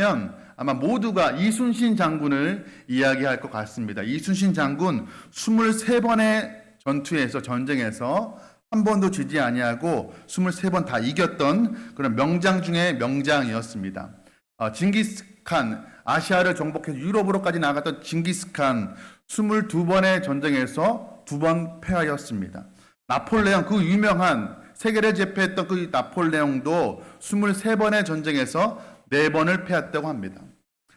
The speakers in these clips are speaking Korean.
하면 아마 모두가 이순신 장군을 이야기할 것 같습니다. 이순신 장군 23번의 전투에서 전쟁에서 한 번도 지지 아니하고 23번 다 이겼던 그런 명장 중의 명장이었습니다. 어, 징기스칸 아시아를 정복해서 유럽으로까지 나갔던 징기스칸 22번의 전쟁에서 두 번 패하였습니다. 나폴레옹 그 유명한 세계를 제패했던 그 나폴레옹도 23번의 전쟁에서 4번을 패했다고 합니다.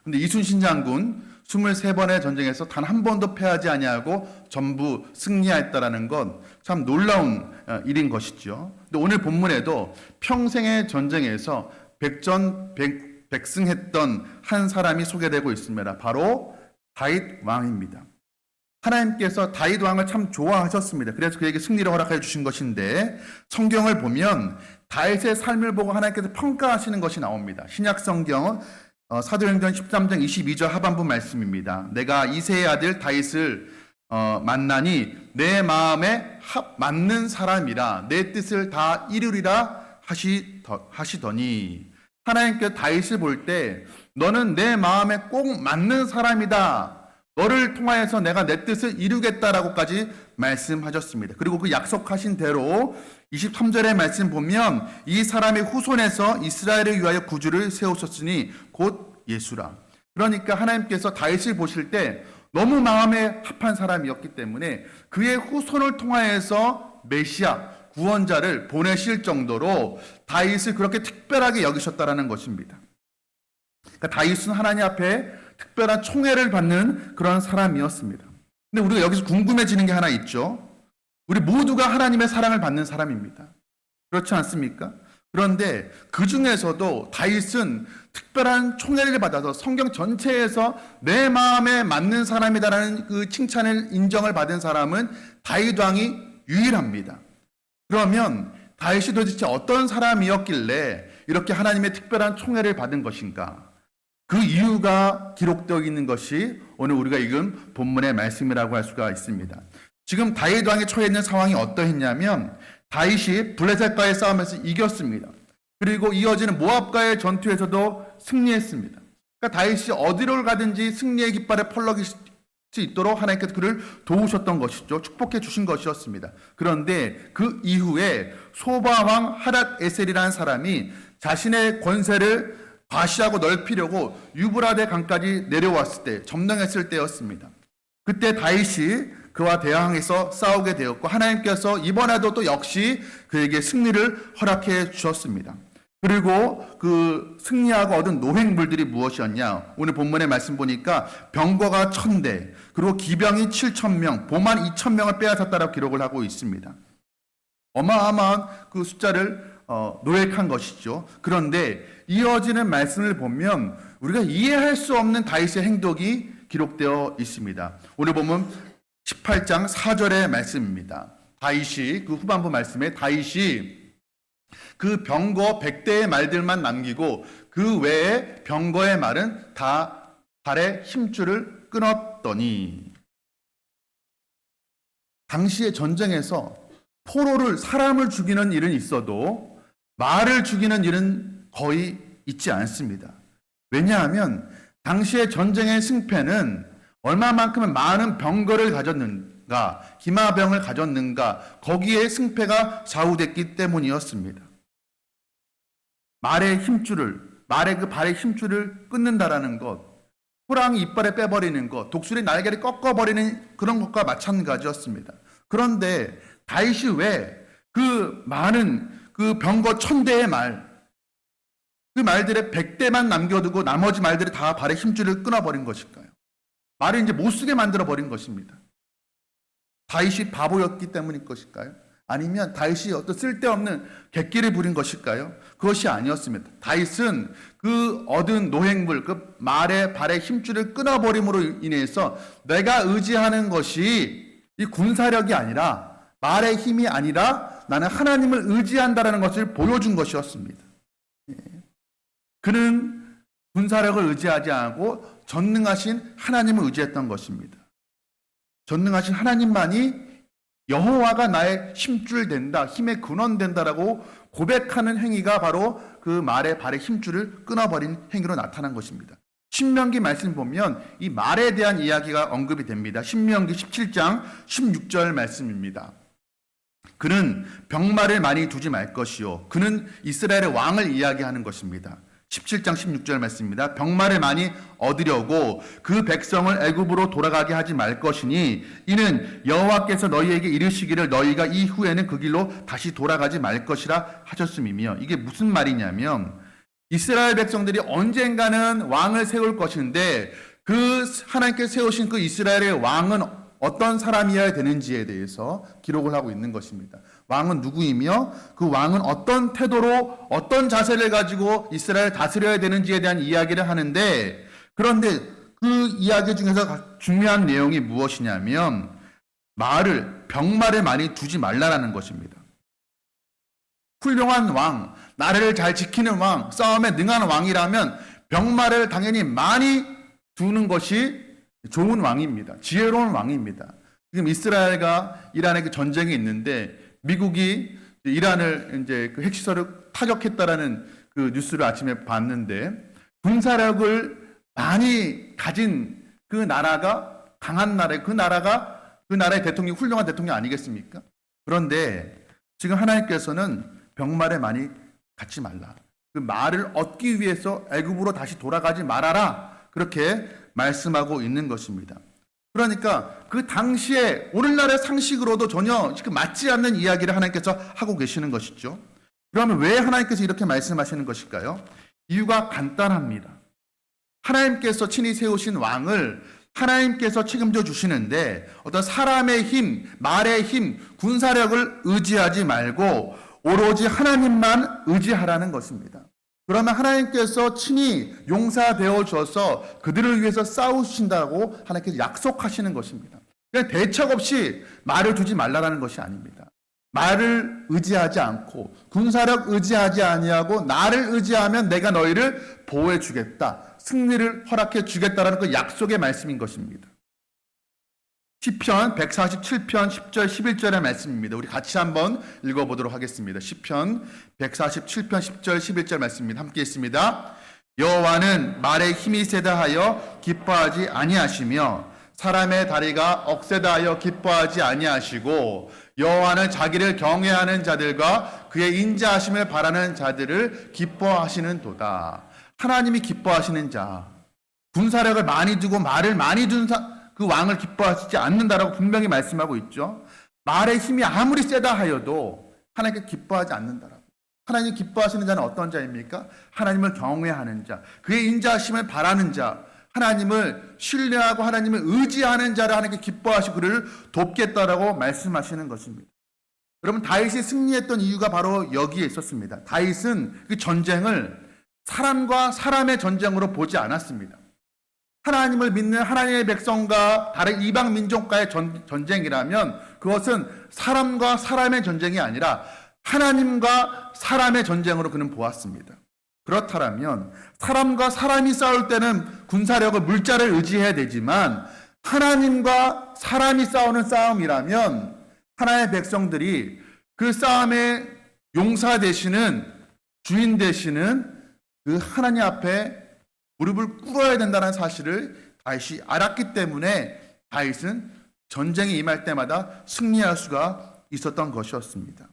근데 이순신 장군 23번의 전쟁에서 단 한 번도 패하지 아니하고 전부 승리하였다라는 건 참 놀라운 어, 일인 것이죠. 근데 오늘 본문에도 평생의 전쟁에서 백전 백, 백승했던 한 사람이 소개되고 있습니다. 바로 다윗 왕입니다. 하나님께서 다윗 왕을 참 좋아하셨습니다. 그래서 그에게 승리를 허락해 주신 것인데 성경을 보면 다윗의 삶을 보고 하나님께서 평가하시는 것이 나옵니다. 신약 성경은 어, 사도행전 13장 22절 하반부 말씀입니다. 내가 이세의 아들 다윗을 어, 만나니 내 마음에 합 맞는 사람이라 내 뜻을 다 이루리라 하시, 하시더니 하나님께서 다윗을 볼 때 너는 내 마음에 꼭 맞는 사람이다. 너를 통하여서 내가 내 뜻을 이루겠다라고까지 말씀하셨습니다. 그리고 그 약속하신 대로 23절의 말씀 보면 이 사람의 후손에서 이스라엘을 위하여 구주를 세우셨으니 곧 예수라. 그러니까 하나님께서 다윗을 보실 때 너무 마음에 합한 사람이었기 때문에 그의 후손을 통하여서 메시아 구원자를 보내실 정도로 다윗을 그렇게 특별하게 여기셨다라는 것입니다. 그러니까 다윗은 하나님 앞에 특별한 총애를 받는 그런 사람이었습니다. 근데 우리가 여기서 궁금해지는 게 하나 있죠. 우리 모두가 하나님의 사랑을 받는 사람입니다. 그렇지 않습니까? 그런데 그 중에서도 다윗은 특별한 총애를 받아서 성경 전체에서 내 마음에 맞는 사람이다라는 그 칭찬을 인정을 받은 사람은 다윗 왕이 유일합니다. 그러면 다윗이 도대체 어떤 사람이었길래 이렇게 하나님의 특별한 총애를 받은 것인가? 그 이유가 기록되어 있는 것이 오늘 우리가 읽은 본문의 말씀이라고 할 수가 있습니다. 지금 다윗 왕이 처해 있는 상황이 어떠했냐면 다윗이 블레셋과의 싸움에서 이겼습니다. 그리고 이어지는 모압과의 전투에서도 승리했습니다. 그러니까 다윗이 어디로 가든지 승리의 깃발에 펄럭일 수 있도록 하나님께서 그를 도우셨던 것이죠. 축복해 주신 것이었습니다. 그런데 그 이후에 소바왕 하닷 에셀이라는 사람이 자신의 권세를 과시하고 넓히려고 유브라데 강까지 내려왔을 때 점령했을 때였습니다. 그때 다윗이 그와 대항해서 싸우게 되었고 하나님께서 이번에도 또 역시 그에게 승리를 허락해 주셨습니다. 그리고 그 승리하고 얻은 노획물들이 무엇이었냐? 오늘 본문의 말씀 보니까 병거가 천 대, 그리고 기병이 칠천 명, 보만 이천 명을 빼앗았다라고 기록을 하고 있습니다. 어마어마한 그 숫자를 어, 노획한 것이죠. 그런데 이어지는 말씀을 보면 우리가 이해할 수 없는 다윗의 행동이 기록되어 있습니다. 오늘 보면 18장 4절의 말씀입니다. 다윗이 그 후반부 말씀에 다윗이 그 병거 100대의 말들만 남기고 그 외에 병거의 말은 다 발의 힘줄을 끊었더니 당시의 전쟁에서 포로를 사람을 죽이는 일은 있어도 말을 죽이는 일은 거의 있지 않습니다. 왜냐하면 당시의 전쟁의 승패는 얼마만큼 많은 병거를 가졌는가, 기마병을 가졌는가, 거기에 승패가 좌우됐기 때문이었습니다. 말의 힘줄을, 말의 그 발의 힘줄을 끊는다라는 것, 호랑이 이빨에 빼버리는 것, 독수리 날개를 꺾어버리는 그런 것과 마찬가지였습니다. 그런데 다윗이 왜 그 많은 그 병거 천 대의 말, 그 말들의 백 대만 남겨두고 나머지 말들이 다 발의 힘줄을 끊어버린 것일까요? 말을 이제 못 쓰게 만들어 버린 것입니다. 다윗이 바보였기 때문일 것일까요? 아니면 다윗이 어떤 쓸데없는 객기를 부린 것일까요? 그것이 아니었습니다. 다윗은 그 얻은 노획물, 그 말의 발의 힘줄을 끊어버림으로 인해서 내가 의지하는 것이 이 군사력이 아니라 말의 힘이 아니라 나는 하나님을 의지한다라는 것을 보여준 것이었습니다. 예. 그는 군사력을 의지하지 않고 전능하신 하나님을 의지했던 것입니다. 전능하신 하나님만이 여호와가 나의 힘줄 된다, 힘의 근원 된다라고 고백하는 행위가 바로 그 말의 발의 힘줄을 끊어버린 행위로 나타난 것입니다. 신명기 말씀 보면 이 말에 대한 이야기가 언급이 됩니다. 신명기 17장 16절 말씀입니다. 그는 병마를 많이 두지 말 것이요. 그는 이스라엘의 왕을 이야기하는 것입니다. 17장 16절 말씀입니다. 병마를 많이 얻으려고 그 백성을 애굽으로 돌아가게 하지 말 것이니 이는 여호와께서 너희에게 이르시기를 너희가 이후에는 그 길로 다시 돌아가지 말 것이라 하셨음이며 이게 무슨 말이냐면 이스라엘 백성들이 언젠가는 왕을 세울 것인데 그 하나님께 세우신 그 이스라엘의 왕은 어떤 사람이어야 되는지에 대해서 기록을 하고 있는 것입니다. 왕은 누구이며 그 왕은 어떤 태도로 어떤 자세를 가지고 이스라엘 다스려야 되는지에 대한 이야기를 하는데 그런데 그 이야기 중에서 중요한 내용이 무엇이냐면 말을 병말을 많이 두지 말라라는 것입니다. 훌륭한 왕, 나라를 잘 지키는 왕, 싸움에 능한 왕이라면 병말을 당연히 많이 두는 것이 좋은 왕입니다. 지혜로운 왕입니다. 지금 이스라엘과 이란의 그 전쟁이 있는데 미국이 이란을 이제 그 핵시설을 타격했다라는 그 뉴스를 아침에 봤는데 군사력을 많이 가진 그 나라가 강한 나라, 그 나라가 그 나라의 대통령이 훌륭한 대통령 아니겠습니까? 그런데 지금 하나님께서는 병말에 많이 갖지 말라. 그 말을 얻기 위해서 애굽으로 다시 돌아가지 말아라. 그렇게 말씀하고 있는 것입니다. 그러니까 그 당시에 오늘날의 상식으로도 전혀 그 맞지 않는 이야기를 하나님께서 하고 계시는 것이죠. 그러면 왜 하나님께서 이렇게 말씀하시는 것일까요? 이유가 간단합니다. 하나님께서 친히 세우신 왕을 하나님께서 책임져 주시는데 어떤 사람의 힘, 말의 힘, 군사력을 의지하지 말고 오로지 하나님만 의지하라는 것입니다. 그러면 하나님께서 친히 용사되어 주어서 그들을 위해서 싸우신다고 하나님께서 약속하시는 것입니다. 그냥 대책 없이 말을 두지 말라라는 것이 아닙니다. 말을 의지하지 않고 군사력 의지하지 아니하고 나를 의지하면 내가 너희를 보호해 주겠다. 승리를 허락해 주겠다라는 그 약속의 말씀인 것입니다. 시편 147편 10절 11절의 말씀입니다. 우리 같이 한번 읽어 보도록 하겠습니다. 시편 147편 10절 11절 말씀입니다. 함께 있습니다. 여호와는 말에 힘이 세다 하여 기뻐하지 아니하시며 사람의 다리가 억세다 하여 기뻐하지 아니하시고 여호와는 자기를 경외하는 자들과 그의 인자하심을 바라는 자들을 기뻐하시는 도다. 하나님이 기뻐하시는 자, 군사력을 많이 두고 말을 많이 둔 사, 그 왕을 기뻐하시지 않는다라고 분명히 말씀하고 있죠. 말의 힘이 아무리 세다 하여도 하나님께 기뻐하지 않는다라고. 하나님 기뻐하시는 자는 어떤 자입니까? 하나님을 경외하는 자, 그의 인자하심을 바라는 자, 하나님을 신뢰하고 하나님을 의지하는 자를 하나님께 기뻐하시고 그를 돕겠다라고 말씀하시는 것입니다. 여러분 다윗이 승리했던 이유가 바로 여기에 있었습니다. 다윗은 그 전쟁을 사람과 사람의 전쟁으로 보지 않았습니다. 하나님을 믿는 하나님의 백성과 다른 이방 민족과의 전, 전쟁이라면 그것은 사람과 사람의 전쟁이 아니라 하나님과 사람의 전쟁으로 그는 보았습니다. 그렇다면 사람과 사람이 싸울 때는 군사력을 물자를 의지해야 되지만 하나님과 사람이 싸우는 싸움이라면 하나님의 백성들이 그 싸움의 용사 되시는 주인 되시는 그 하나님 앞에 무릎을 꿇어야 된다는 사실을 다윗이 알았기 때문에 다윗은 전쟁에 임할 때마다 승리할 수가 있었던 것이었습니다.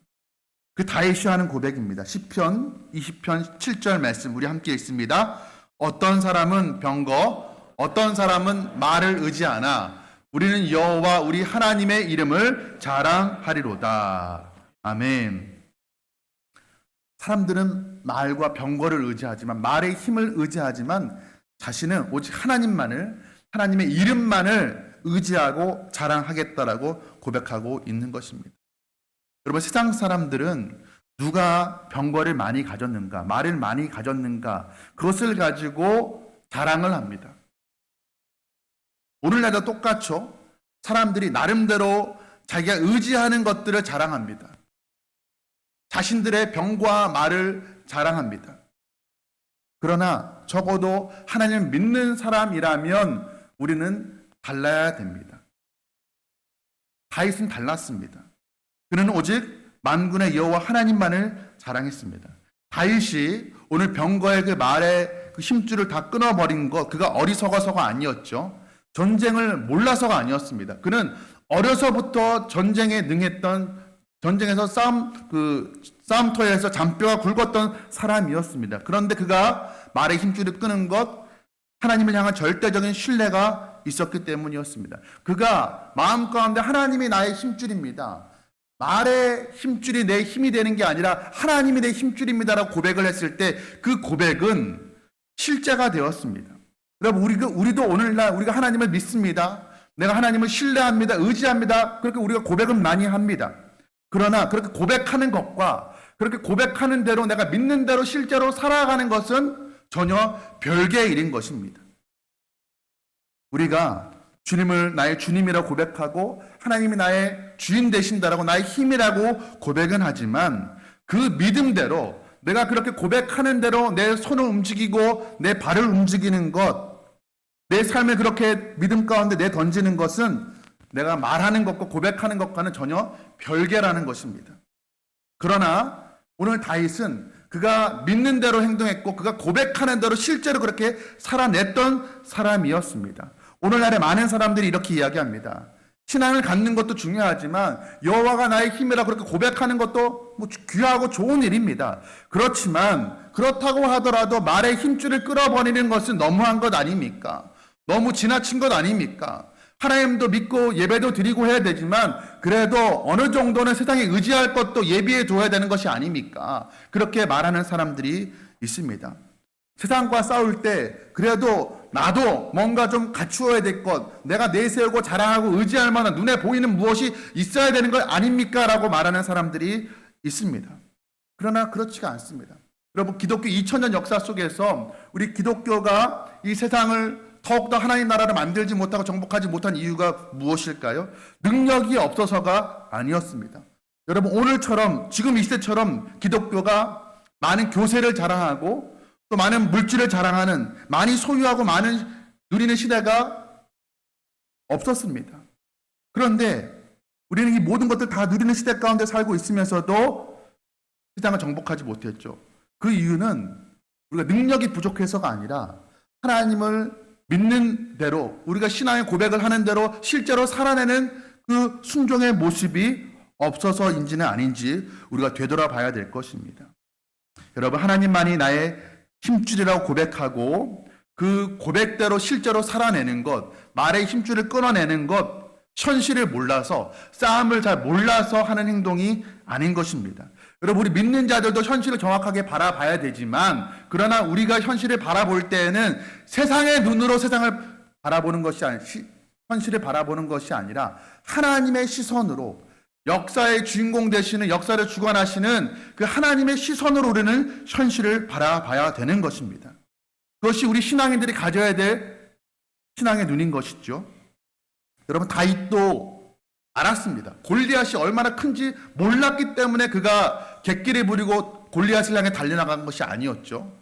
그 다윗이 하는 고백입니다. 10편 20편 7절 말씀 우리 함께 읽습니다. 어떤 사람은 병거, 어떤 사람은 말을 의지하나 우리는 여호와 우리 하나님의 이름을 자랑하리로다. 아멘. 사람들은 말과 병거를 의지하지만 말의 힘을 의지하지만 자신은 오직 하나님만을 하나님의 이름만을 의지하고 자랑하겠다라고 고백하고 있는 것입니다. 여러분 세상 사람들은 누가 병거를 많이 가졌는가, 말을 많이 가졌는가 그것을 가지고 자랑을 합니다. 오늘날도 똑같죠. 사람들이 나름대로 자기가 의지하는 것들을 자랑합니다. 자신들의 병과 말을 자랑합니다. 그러나 적어도 하나님을 믿는 사람이라면 우리는 달라야 됩니다. 다윗은 달랐습니다. 그는 오직 만군의 여호와 하나님만을 자랑했습니다. 다윗이 오늘 병거의 그 말의 그 힘줄을 다 끊어버린 것, 그가 어리석어서가 아니었죠. 전쟁을 몰라서가 아니었습니다. 그는 어려서부터 전쟁에 능했던 전쟁에서 싸움 그 싸움터에서 잔뼈가 굵었던 사람이었습니다. 그런데 그가 말의 힘줄을 끄는 것 하나님을 향한 절대적인 신뢰가 있었기 때문이었습니다. 그가 마음 가운데 하나님이 나의 힘줄입니다. 말의 힘줄이 내 힘이 되는 게 아니라 하나님이 내 힘줄입니다라고 고백을 했을 때 그 고백은 실제가 되었습니다. 여러분 우리가 우리도 오늘날 우리가 하나님을 믿습니다. 내가 하나님을 신뢰합니다. 의지합니다. 그렇게 우리가 고백은 많이 합니다. 그러나 그렇게 고백하는 것과 그렇게 고백하는 대로 내가 믿는 대로 실제로 살아가는 것은 전혀 별개의 일인 것입니다. 우리가 주님을 나의 주님이라고 고백하고 하나님이 나의 주인 되신다라고 나의 힘이라고 고백은 하지만 그 믿음대로 내가 그렇게 고백하는 대로 내 손을 움직이고 내 발을 움직이는 것, 내 삶을 그렇게 믿음 가운데 내 던지는 것은 내가 말하는 것과 고백하는 것과는 전혀 별개라는 것입니다. 그러나 오늘 다윗은 그가 믿는 대로 행동했고 그가 고백하는 대로 실제로 그렇게 살아냈던 사람이었습니다. 오늘날에 많은 사람들이 이렇게 이야기합니다. 신앙을 갖는 것도 중요하지만 여호와가 나의 힘이라 그렇게 고백하는 것도 뭐 귀하고 좋은 일입니다. 그렇지만 그렇다고 하더라도 말의 힘줄을 끌어버리는 것은 너무한 것 아닙니까? 너무 지나친 것 아닙니까? 하나님도 믿고 예배도 드리고 해야 되지만 그래도 어느 정도는 세상에 의지할 것도 예비해 둬야 되는 것이 아닙니까? 그렇게 말하는 사람들이 있습니다. 세상과 싸울 때 그래도 나도 뭔가 좀 갖추어야 될 것, 내가 내세우고 자랑하고 의지할 만한 눈에 보이는 무엇이 있어야 되는 것 아닙니까? 라고 말하는 사람들이 있습니다. 그러나 그렇지가 않습니다. 여러분, 기독교 2000년 역사 속에서 우리 기독교가 이 세상을 더욱더 하나님 나라를 만들지 못하고 정복하지 못한 이유가 무엇일까요? 능력이 없어서가 아니었습니다. 여러분, 오늘처럼, 지금 이 시대처럼 기독교가 많은 교세를 자랑하고 또 많은 물질을 자랑하는 많이 소유하고 많은 누리는 시대가 없었습니다. 그런데 우리는 이 모든 것들 다 누리는 시대 가운데 살고 있으면서도 세상을 정복하지 못했죠. 그 이유는 우리가 능력이 부족해서가 아니라 하나님을 믿는 대로 우리가 신앙의 고백을 하는 대로 실제로 살아내는 그 순종의 모습이 없어서인지는 아닌지 우리가 되돌아봐야 될 것입니다. 여러분 하나님만이 나의 힘줄이라고 고백하고 그 고백대로 실제로 살아내는 것, 말의 힘줄을 끊어내는 것, 현실을 몰라서 싸움을 잘 몰라서 하는 행동이 아닌 것입니다. 여러분 우리 믿는 자들도 현실을 정확하게 바라봐야 되지만 그러나 우리가 현실을 바라볼 때에는 세상의 눈으로 세상을 바라보는 것이 아니 현실을 바라보는 것이 아니라 하나님의 시선으로 역사의 주인공 되시는 역사를 주관하시는 그 하나님의 시선으로 우리는 현실을 바라봐야 되는 것입니다. 그것이 우리 신앙인들이 가져야 될 신앙의 눈인 것이죠. 여러분 다윗도 알았습니다. 골리앗이 얼마나 큰지 몰랐기 때문에 그가 객기를 부리고 골리앗을 향해 달려나간 것이 아니었죠.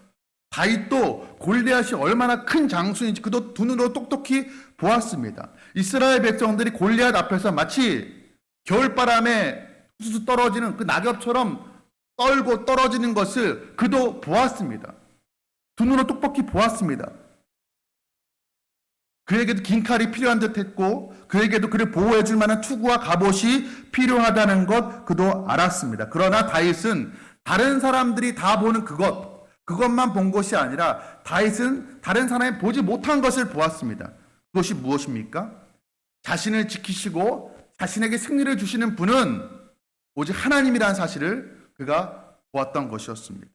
다윗도 골리앗이 얼마나 큰 장수인지 그도 눈으로 똑똑히 보았습니다. 이스라엘 백성들이 골리앗 앞에서 마치 겨울바람에 수수 떨어지는 그 낙엽처럼 떨고 떨어지는 것을 그도 보았습니다. 두 눈으로 똑똑히 보았습니다. 그에게도 긴 칼이 필요한 듯 했고, 그에게도 그를 보호해 줄 만한 투구와 갑옷이 필요하다는 것 그도 알았습니다. 그러나 다윗은 다른 사람들이 다 보는 그것, 그것만 본 것이 아니라 다윗은 다른 사람이 보지 못한 것을 보았습니다. 그것이 무엇입니까? 자신을 지키시고 자신에게 승리를 주시는 분은 오직 하나님이라는 사실을 그가 보았던 것이었습니다.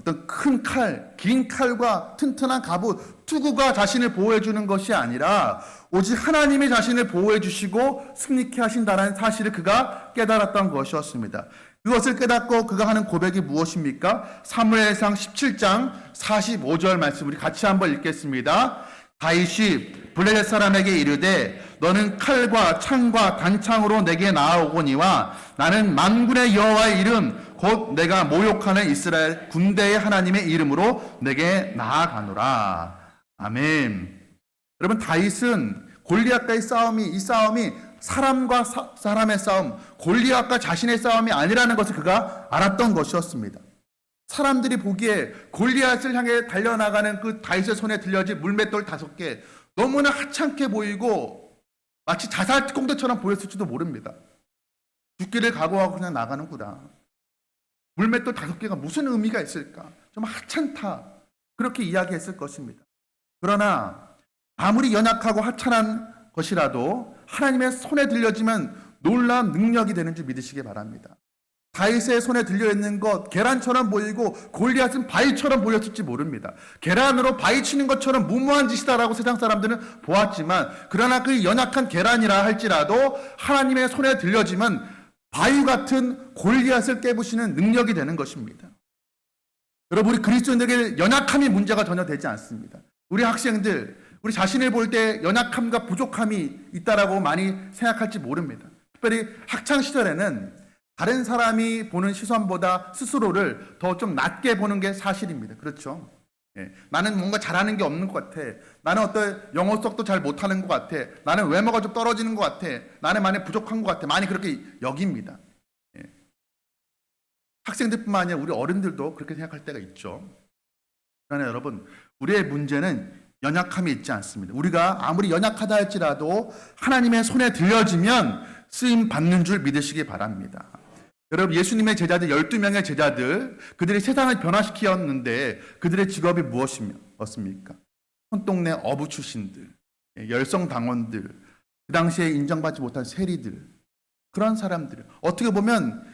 어떤 큰 칼, 긴 칼과 튼튼한 갑옷, 투구가 자신을 보호해 주는 것이 아니라 오직 하나님이 자신을 보호해 주시고 승리케 하신다는 사실을 그가 깨달았던 것이었습니다. 그것을 깨닫고 그가 하는 고백이 무엇입니까? 사무엘상 17장 45절 말씀 우리 같이 한번 읽겠습니다. 다윗이 블레셋 사람에게 이르되 너는 칼과 창과 단창으로 내게 나아오거니와 나는 만군의 여호와의 이름 곧 내가 모욕하는 이스라엘 군대의 하나님의 이름으로 내게 나아가노라. 아멘. 여러분 다윗은 골리앗과의 싸움이 이 싸움이 사람과 사, 사람의 싸움, 골리앗과 자신의 싸움이 아니라는 것을 그가 알았던 것이었습니다. 사람들이 보기에 골리앗을 향해 달려나가는 그 다윗의 손에 들려진 물맷돌 다섯 개 너무나 하찮게 보이고 마치 자살 특공대처럼 보였을지도 모릅니다. 죽기를 각오하고 그냥 나가는구나. 물맷돌 다섯 개가 무슨 의미가 있을까? 좀 하찮다. 그렇게 이야기했을 것입니다. 그러나 아무리 연약하고 하찮은 것이라도 하나님의 손에 들려지면 놀라운 능력이 되는 줄 믿으시기 바랍니다. 다윗의 손에 들려 있는 것 계란처럼 보이고 골리앗은 바위처럼 보였을지 모릅니다. 계란으로 바위 치는 것처럼 무모한 짓이다라고 세상 사람들은 보았지만 그러나 그 연약한 계란이라 할지라도 하나님의 손에 들려지면 바위 같은 골리앗을 깨부시는 능력이 되는 것입니다. 여러분 우리 그리스도인들에게 연약함이 문제가 전혀 되지 않습니다. 우리 학생들 우리 자신을 볼 때 연약함과 부족함이 있다라고 많이 생각할지 모릅니다. 특별히 학창 시절에는 다른 사람이 보는 시선보다 스스로를 더 좀 낮게 보는 게 사실입니다. 그렇죠? 예. 나는 뭔가 잘하는 게 없는 것 같아. 나는 어떤 영어 수업도 잘 못하는 것 같아. 나는 외모가 좀 떨어지는 것 같아. 나는 많이 부족한 것 같아. 많이 그렇게 여깁니다. 예. 학생들뿐만 아니라 우리 어른들도 그렇게 생각할 때가 있죠. 그러나 여러분, 우리의 문제는 연약함이 있지 않습니다. 우리가 아무리 연약하다 할지라도 하나님의 손에 들려지면 쓰임 받는 줄 믿으시기 바랍니다. 여러분, 예수님의 제자들, 12명의 제자들, 그들이 세상을 변화시키었는데 그들의 직업이 무엇이었습니까? 손동네 어부 출신들, 예, 열성 당원들, 그 당시에 인정받지 못한 세리들, 그런 사람들. 어떻게 보면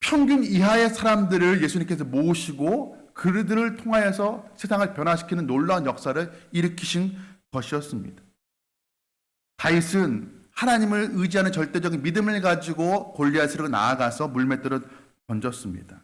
평균 이하의 사람들을 예수님께서 모으시고 그들을 통하여서 세상을 변화시키는 놀라운 역사를 일으키신 것이었습니다. 다윗은 하나님을 의지하는 절대적인 믿음을 가지고 골리앗으로 나아가서 물맷돌을 던졌습니다.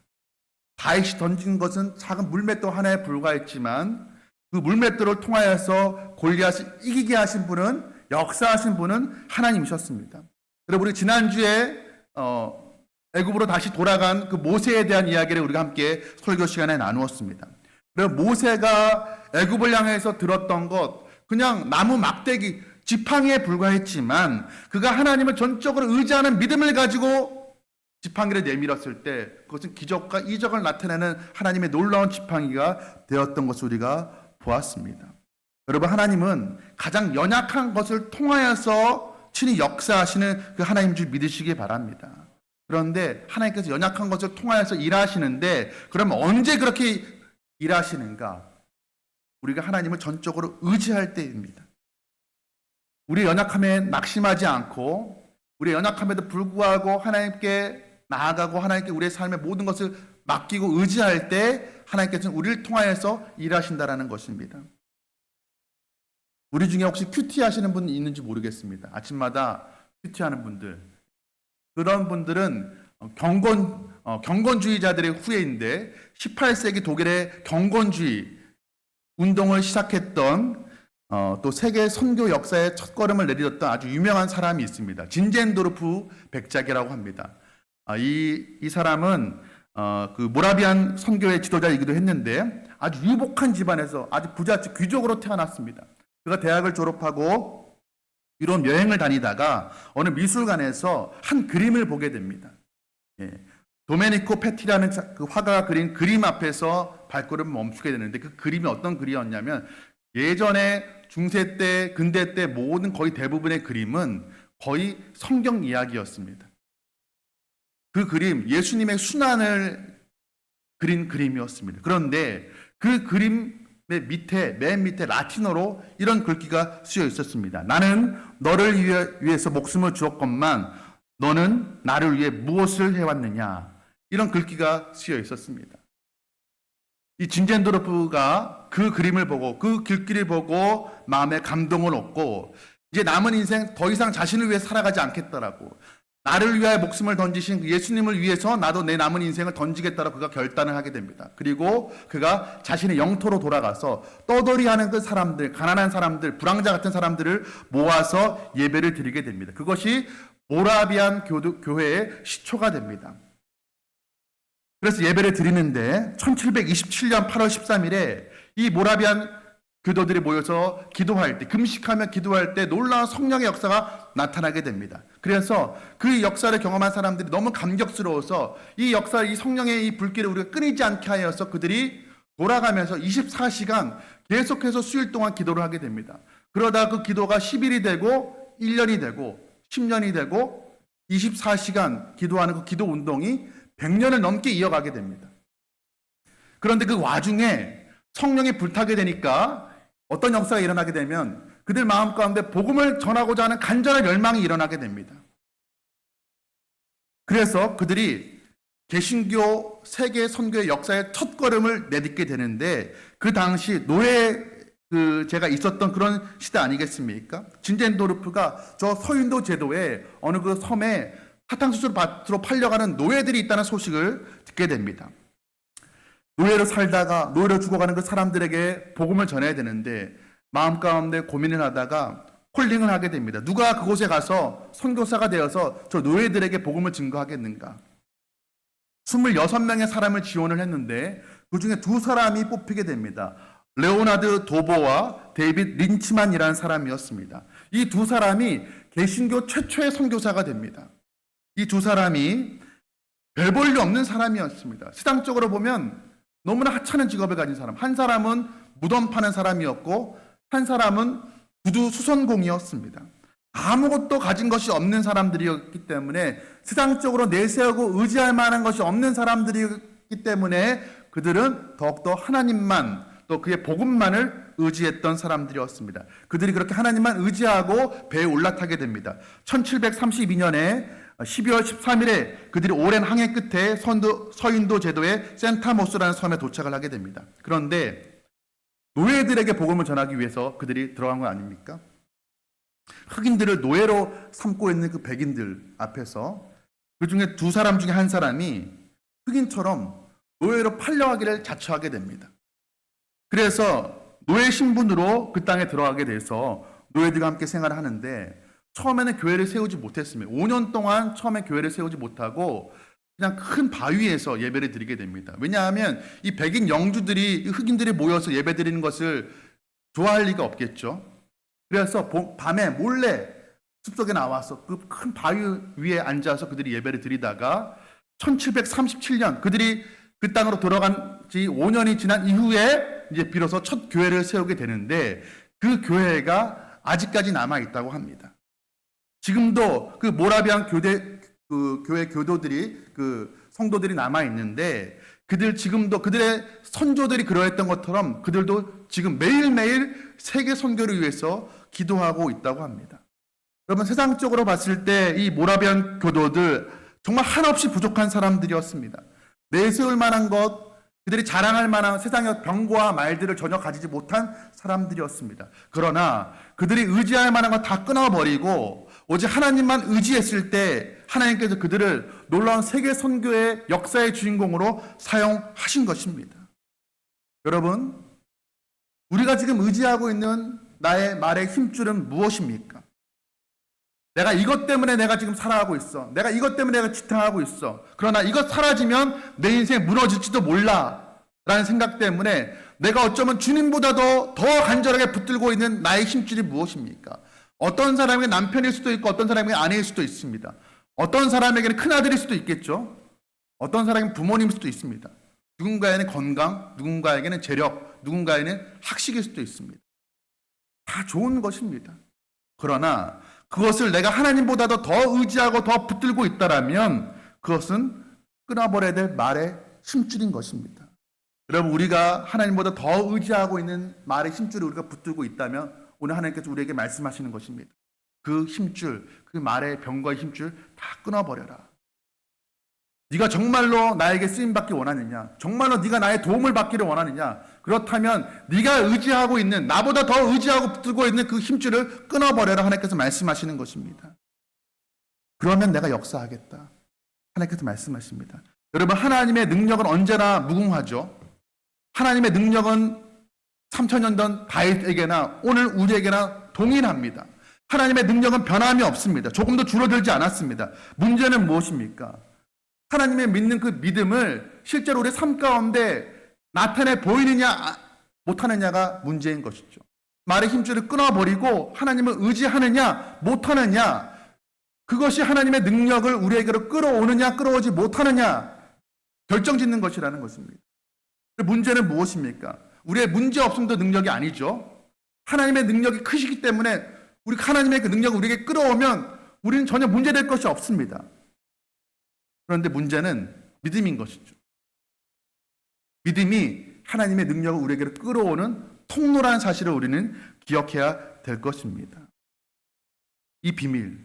다윗이 던진 것은 작은 물맷돌 하나에 불과했지만 그 물맷돌을 통하여서 골리앗을 이기게 하신 분은 역사하신 분은 하나님이셨습니다. 여러분 우리 지난주에 어, 애굽으로 다시 돌아간 그 모세에 대한 이야기를 우리가 함께 설교 시간에 나누었습니다. 그리고 모세가 애굽을 향해서 들었던 것 그냥 나무 막대기 지팡이에 불과했지만 그가 하나님을 전적으로 의지하는 믿음을 가지고 지팡이를 내밀었을 때 그것은 기적과 이적을 나타내는 하나님의 놀라운 지팡이가 되었던 것을 우리가 보았습니다. 여러분 하나님은 가장 연약한 것을 통하여서 친히 역사하시는 그 하나님 줄 믿으시기 바랍니다. 그런데 하나님께서 연약한 것을 통하여서 일하시는데 그러면 언제 그렇게 일하시는가? 우리가 하나님을 전적으로 의지할 때입니다. 우리 연약함에 낙심하지 않고 우리 연약함에도 불구하고 하나님께 나아가고 하나님께 우리의 삶의 모든 것을 맡기고 의지할 때 하나님께서는 우리를 통하여서 일하신다라는 것입니다. 우리 중에 혹시 큐티 하시는 분 있는지 모르겠습니다. 아침마다 큐티 하는 분들. 그런 분들은 경건, 어, 경건주의자들의 후예인데 18세기 독일의 경건주의 운동을 시작했던 어, 또 세계 선교 역사의 첫 걸음을 내딛었던 아주 유명한 사람이 있습니다. 진젠도르프 백작이라고 합니다. 아, 이, 이 사람은 어, 그 모라비안 선교의 지도자이기도 했는데 아주 유복한 집안에서 아주 부잣집 귀족으로 태어났습니다. 그가 대학을 졸업하고 유럽 여행을 다니다가 어느 미술관에서 한 그림을 보게 됩니다. 예. 도메니코 페티라는 자- 그 화가가 그린 그림 앞에서 발걸음을 멈추게 되는데 그 그림이 어떤 그림이었냐면 예전에 중세 때, 근대 때 모든 거의 대부분의 그림은 거의 성경 이야기였습니다. 그 그림, 예수님의 순환을 그린 그림이었습니다. 그런데 그 그림의 밑에, 맨 밑에 라틴어로 이런 글귀가 쓰여 있었습니다. 나는 너를 위해, 위해서 목숨을 주었건만 너는 나를 위해 무엇을 해왔느냐. 이런 글귀가 쓰여 있었습니다. 이 진젠도르프가 그 그림을 보고 그 길길을 보고 마음에 감동을 얻고 이제 남은 인생 더 이상 자신을 위해 살아가지 않겠다라고 나를 위하여 목숨을 던지신 그 예수님을 위해서 나도 내 남은 인생을 던지겠다라고 그가 결단을 하게 됩니다. 그리고 그가 자신의 영토로 돌아가서 떠돌이하는 그 사람들, 가난한 사람들, 불황자 같은 사람들을 모아서 예배를 드리게 됩니다. 그것이 모라비안 교회의 시초가 됩니다. 그래서 예배를 드리는데 1727년 8월 13일에 이 모라비안 교도들이 모여서 기도할 때, 금식하며 기도할 때 놀라운 성령의 역사가 나타나게 됩니다. 그래서 그 역사를 경험한 사람들이 너무 감격스러워서 이 역사, 이 성령의 이 불길을 우리가 끊이지 않게 하여서 그들이 돌아가면서 24시간 계속해서 수일 동안 기도를 하게 됩니다. 그러다 그 기도가 10일이 되고 1년이 되고 10년이 되고 24시간 기도하는 그 기도 운동이 100년을 넘게 이어가게 됩니다. 그런데 그 와중에 성령이 불타게 되니까 어떤 역사가 일어나게 되면 그들 마음 가운데 복음을 전하고자 하는 간절한 열망이 일어나게 됩니다. 그래서 그들이 개신교 세계 선교의 역사의 첫 걸음을 내딛게 되는데 그 당시 노예 그 제가 있었던 그런 시대 아니겠습니까? 진젠도르프가 저 서인도 제도에 어느 그 섬에 사탕수수를 밭으로 팔려가는 노예들이 있다는 소식을 듣게 됩니다. 노예로 살다가 노예로 죽어가는 그 사람들에게 복음을 전해야 되는데 마음 가운데 고민을 하다가 콜링을 하게 됩니다. 누가 그곳에 가서 선교사가 되어서 저 노예들에게 복음을 증거하겠는가? 26명의 사람을 지원을 했는데 그 중에 두 사람이 뽑히게 됩니다. 레오나드 도보와 데이빗 린치만이라는 사람이었습니다. 이 두 사람이 개신교 최초의 선교사가 됩니다. 이 두 사람이 별 볼일 없는 사람이었습니다. 시당적으로 보면 너무나 하찮은 직업을 가진 사람. 한 사람은 무덤 파는 사람이었고 한 사람은 구두 수선공이었습니다. 아무것도 가진 것이 없는 사람들이었기 때문에 세상적으로 내세우고 의지할 만한 것이 없는 사람들이기 때문에 그들은 더욱더 하나님만 또 그의 복음만을 의지했던 사람들이었습니다. 그들이 그렇게 하나님만 의지하고 배에 올라타게 됩니다. 1732년에 12월 13일에 그들이 오랜 항해 끝에 선도, 서인도 제도의 센타모스라는 섬에 도착을 하게 됩니다. 그런데 노예들에게 복음을 전하기 위해서 그들이 들어간 건 아닙니까? 흑인들을 노예로 삼고 있는 그 백인들 앞에서 그 중에 두 사람 중에 한 사람이 흑인처럼 노예로 팔려가기를 자처하게 됩니다. 그래서 노예 신분으로 그 땅에 들어가게 돼서 노예들과 함께 생활을 하는데 처음에는 교회를 세우지 못했습니다. 5년 동안 처음에 교회를 세우지 못하고 그냥 큰 바위에서 예배를 드리게 됩니다. 왜냐하면 이 백인 영주들이 이 흑인들이 모여서 예배 드리는 것을 좋아할 리가 없겠죠. 그래서 봄- 밤에 몰래 숲속에 나와서 그 큰 바위 위에 앉아서 그들이 예배를 드리다가 1737년 그들이 그 땅으로 돌아간 지 5년이 지난 이후에 이제 비로소 첫 교회를 세우게 되는데 그 교회가 아직까지 남아 있다고 합니다. 지금도 그 모라비안 교대 그 교회 교도들이 그 성도들이 남아 있는데 그들 지금도 그들의 선조들이 그러했던 것처럼 그들도 지금 매일매일 세계 선교를 위해서 기도하고 있다고 합니다. 여러분 세상적으로 봤을 때 이 모라비안 교도들 정말 한없이 부족한 사람들이었습니다. 내세울 만한 것, 그들이 자랑할 만한 세상의 병과 말들을 전혀 가지지 못한 사람들이었습니다. 그러나 그들이 의지할 만한 것다 끊어버리고 오직 하나님만 의지했을 때 하나님께서 그들을 놀라운 세계 선교의 역사의 주인공으로 사용하신 것입니다. 여러분, 우리가 지금 의지하고 있는 나의 말의 힘줄은 무엇입니까? 내가 이것 때문에 내가 지금 살아가고 있어. 내가 이것 때문에 내가 지탱하고 있어. 그러나 이것 사라지면 내 인생 무너질지도 몰라. 라는 생각 때문에 내가 어쩌면 주님보다도 더 간절하게 붙들고 있는 나의 힘줄이 무엇입니까? 어떤 사람에게 남편일 수도 있고 어떤 사람에게 아내일 수도 있습니다. 어떤 사람에게는 큰아들일 수도 있겠죠. 어떤 사람에게는 부모님일 수도 있습니다. 누군가에는 건강, 누군가에게는 재력, 누군가에는 학식일 수도 있습니다. 다 좋은 것입니다. 그러나 그것을 내가 하나님보다도 더 의지하고 더 붙들고 있다라면 그것은 끊어버려야 될 말의 힘줄인 것입니다. 여러분 우리가 하나님보다 더 의지하고 있는 말의 힘줄을 우리가 붙들고 있다면 오늘 하나님께서 우리에게 말씀하시는 것입니다. 그 힘줄, 그 말의 병과의 힘줄 다 끊어버려라. 네가 정말로 나에게 쓰임 받기 원하느냐? 정말로 네가 나의 도움을 받기를 원하느냐? 그렇다면 네가 의지하고 있는 나보다 더 의지하고 붙들고 있는 그 힘줄을 끊어버려라 하나님께서 말씀하시는 것입니다. 그러면 내가 역사하겠다. 하나님께서 말씀하십니다. 여러분 하나님의 능력은 언제나 무궁하죠. 하나님의 능력은 3천년 전 다윗에게나 오늘 우리에게나 동일합니다. 하나님의 능력은 변함이 없습니다. 조금도 줄어들지 않았습니다. 문제는 무엇입니까? 하나님의 믿는 그 믿음을 실제로 우리 삶 가운데 나타내 보이느냐 아- 못하느냐가 문제인 것이죠. 말의 힘줄을 끊어버리고 하나님을 의지하느냐, 못하느냐, 그것이 하나님의 능력을 우리에게로 끌어오느냐, 끌어오지 못하느냐, 결정 짓는 것이라는 것입니다. 문제는 무엇입니까? 우리의 문제 없음도 능력이 아니죠. 하나님의 능력이 크시기 때문에 우리 하나님의 그 능력을 우리에게 끌어오면 우리는 전혀 문제될 것이 없습니다. 그런데 문제는 믿음인 것이죠. 믿음이 하나님의 능력을 우리에게 끌어오는 통로라는 사실을 우리는 기억해야 될 것입니다. 이 비밀,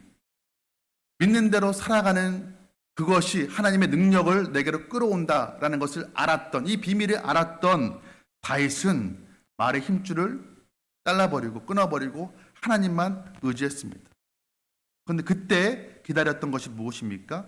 믿는 대로 살아가는 그것이 하나님의 능력을 내게로 끌어온다라는 것을 알았던 이 비밀을 알았던 다윗은 말의 힘줄을 잘라버리고 끊어버리고 하나님만 의지했습니다. 그런데 그때 기다렸던 것이 무엇입니까?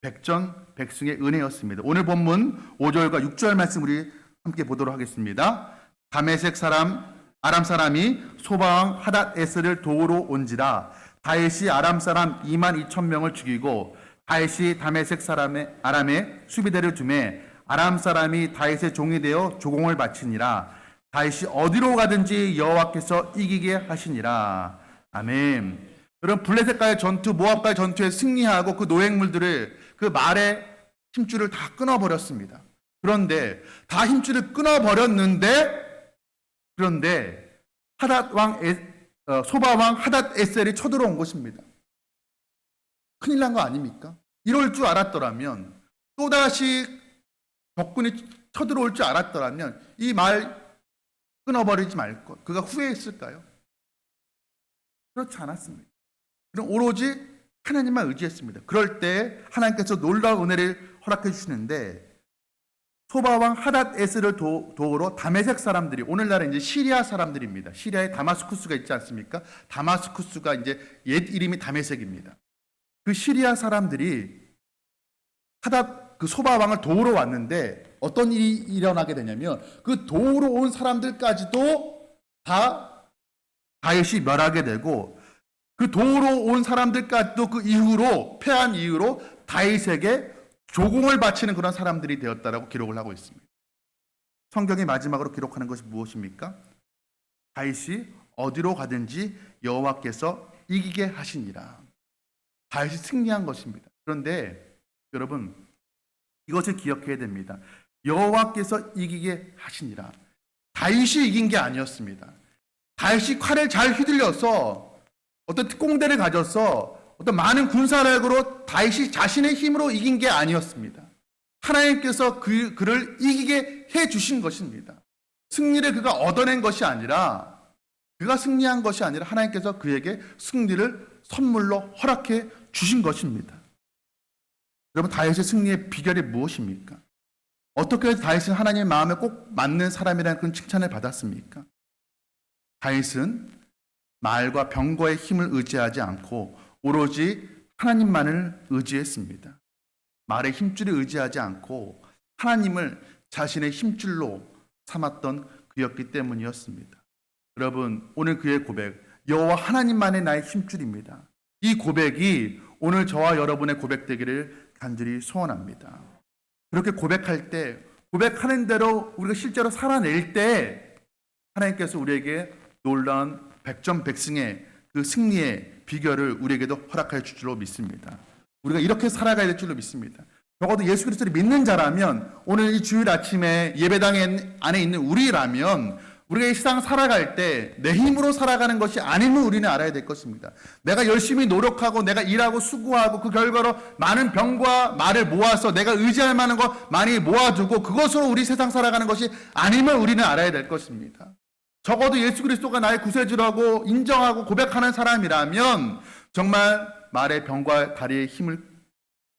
백전 백승의 은혜였습니다. 오늘 본문 5절과 6절 말씀 우리 함께 보도록 하겠습니다. 다메섹 사람 아람 사람이 소바왕 하닷 에스를 도우러 온지라 다윗이 아람 사람 2만 2천 명을 죽이고 다윗이 다메섹 사람의 아람의 수비대를 두매 아람 사람이 다윗의 종이 되어 조공을 바치니라 다윗이 어디로 가든지 여호와께서 이기게 하시니라 아멘. 여러분 블레셋과의 전투 모압과의 전투에 승리하고 그 노획물들을 그 말의 힘줄을 다 끊어버렸습니다. 그런데 다 힘줄을 끊어버렸는데 그런데 하닷 왕 에, 어, 소바 왕 하닷 에셀이 쳐들어온 것입니다. 큰일 난 거 아닙니까? 이럴 줄 알았더라면 또다시 적군이 쳐들어올 줄 알았더라면 이 말 끊어버리지 말 것. 그가 후회했을까요? 그렇지 않았습니다. 그럼 오로지 하나님만 의지했습니다. 그럴 때 하나님께서 놀라운 은혜를 허락해 주시는데 소바왕 하닷 에스를 도, 도우러 다메섹 사람들이 오늘날은 이제 시리아 사람들입니다. 시리아에 다마스쿠스가 있지 않습니까? 다마스쿠스가 이제 옛 이름이 다메섹입니다. 그 시리아 사람들이 하닷 그 소바왕을 도우러 왔는데 어떤 일이 일어나게 되냐면 그 도우러 온 사람들까지도 다 다윗이 멸하게 되고 그 도우러 온 사람들까지도 그 이후로 패한 이후로 다윗에게 조공을 바치는 그런 사람들이 되었다라고 기록을 하고 있습니다. 성경이 마지막으로 기록하는 것이 무엇입니까? 다윗이 어디로 가든지 여호와께서 이기게 하시니라. 다윗이 승리한 것입니다. 그런데 여러분 이것을 기억해야 됩니다. 여호와께서 이기게 하시니라. 다윗이 이긴 게 아니었습니다. 다윗이 칼을 잘 휘둘려서 어떤 특공대를 가져서 어떤 많은 군사력으로 다윗이 자신의 힘으로 이긴 게 아니었습니다. 하나님께서 그, 그를 이기게 해 주신 것입니다. 승리를 그가 얻어낸 것이 아니라 그가 승리한 것이 아니라 하나님께서 그에게 승리를 선물로 허락해 주신 것입니다. 여러분 다윗의 승리의 비결이 무엇입니까? 어떻게 다윗은 하나님의 마음에 꼭 맞는 사람이라는 그런 칭찬을 받았습니까? 다윗은 말과 병거의 힘을 의지하지 않고 오로지 하나님만을 의지했습니다. 말의 힘줄을 의지하지 않고 하나님을 자신의 힘줄로 삼았던 그였기 때문이었습니다. 여러분, 오늘 그의 고백, 여호와 하나님만의 나의 힘줄입니다. 이 고백이 오늘 저와 여러분의 고백되기를 간절히 소원합니다. 그렇게 고백할 때, 고백하는 대로 우리가 실제로 살아낼 때 하나님께서 우리에게 놀라운 백전백승의 그 승리의 비결을 우리에게도 허락하여 줄 줄로 믿습니다. 우리가 이렇게 살아가야 될 줄로 믿습니다. 적어도 예수 그리스도를 믿는 자라면 오늘 이 주일 아침에 예배당 안에 있는 우리라면 우리가 이 세상 살아갈 때 내 힘으로 살아가는 것이 아님을 우리는 알아야 될 것입니다. 내가 열심히 노력하고 내가 일하고 수고하고 그 결과로 많은 병과 말을 모아서 내가 의지할 만한 것 많이 모아두고 그것으로 우리 세상 살아가는 것이 아님을 우리는 알아야 될 것입니다. 적어도 예수 그리스도가 나의 구세주라고 인정하고 고백하는 사람이라면 정말 말의 병과 다리의 힘을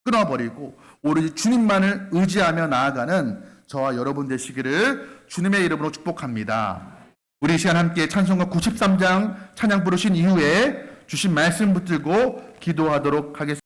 끊어버리고 오로지 주님만을 의지하며 나아가는 저와 여러분 되시기를 주님의 이름으로 축복합니다. 우리 이 시간 함께 찬송가 93장 찬양 부르신 이후에 주신 말씀 붙들고 기도하도록 하겠습니다.